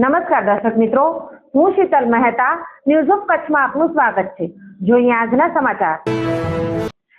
નમસ્કાર દર્શક મિત્રો, હું શીતલ મહેતા ન્યૂઝ ઓફ કચ્છમાં આપનું સ્વાગત છે. જોઈએ આજના સમાચાર.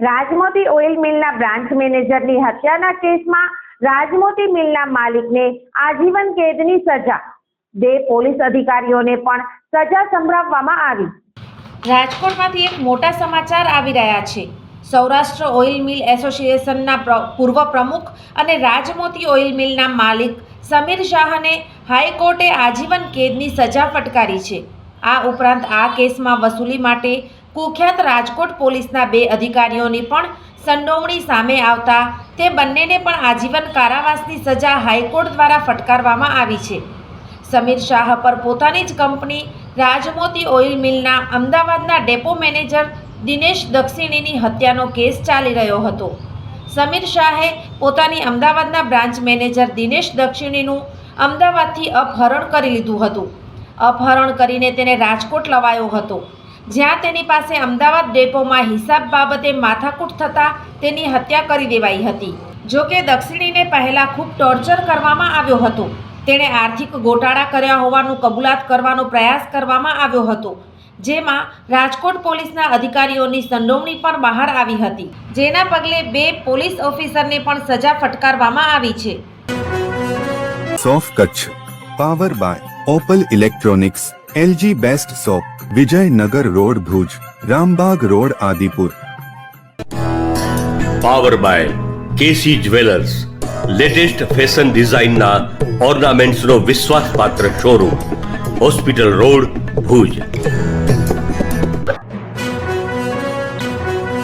રાજમોતી ઓઇલ મિલના બ્રાન્ચ મેનેજરની હત્યાના કેસમાં રાજમોતી મિલના માલિકને આજીવન કેદની સજા. બે પોલીસ અધિકારીઓને પણ સજા સંભળાવવામાં આવી. રાજકોટમાંથી એક મોટા સમાચાર આવી રહ્યા છે. સૌરાષ્ટ્ર ઓઇલ મિલ એસોસિએશનના પૂર્વ પ્રમુખ અને રાજમોતી ઓઇલ મિલના માલિક સમીર શાહને હાઈકોર્ટે આજીવન કેદની સજા ફટકારી છે. આ ઉપરાંત આ કેસમાં વસૂલી માટે કુખ્યાત રાજકોટ પોલીસના બે અધિકારીઓની પણ સંડોવણી સામે આવતા તે બંનેને પણ આજીવન કારાવાસની સજા હાઈકોર્ટ દ્વારા ફટકારવામાં આવી છે. સમીર શાહ પર પોતાની જ કંપની રાજમોતી ઓઇલ મિલના અમદાવાદના ડેપો મેનેજર દિનેશ દક્ષિણીની હત્યાનો કેસ ચાલી રહ્યો હતો. સમીર શાહે પોતાની અમદાવાદના બ્રાન્ચ મેનેજર દિનેશ દક્ષિણીનું અમદાવાદથી અપહરણ કરી લીધું હતું. અપહરણ કરીને તેને રાજકોટ લવાયો હતો. જ્યાં તેની પાસે અમદાવાદ ડેપોમાં હિસાબ બાબતે માથાકૂટ થતાં તેની હત્યા કરી દેવાઈ હતી. જો કે દક્ષિણીને પહેલાં ખૂબ ટોર્ચર કરવામાં આવ્યો હતો. તેણે આર્થિક ગોટાળા કર્યા હોવાનું કબૂલાત કરવાનો પ્રયાસ કરવામાં આવ્યો હતો. જેમાં રાજકોટ પોલીસના અધિકારીઓની સંડોવણી પણ બહાર આવી હતી જેના પગલે બે પોલીસ ઓફિસરને પણ સજા ફટકારવામાં આવી છે. સોફ Kutch power by Opal electronics LG best shop Vijaynagar road Bhuj Rambagh road Adipur. Power by KC jewellers latest fashion ડિઝાઇનના ઓર્નામેન્ટ્સનો વિશ્વાસપાત્ર શોરૂમ હોસ્પિટલ રોડ ભુજ.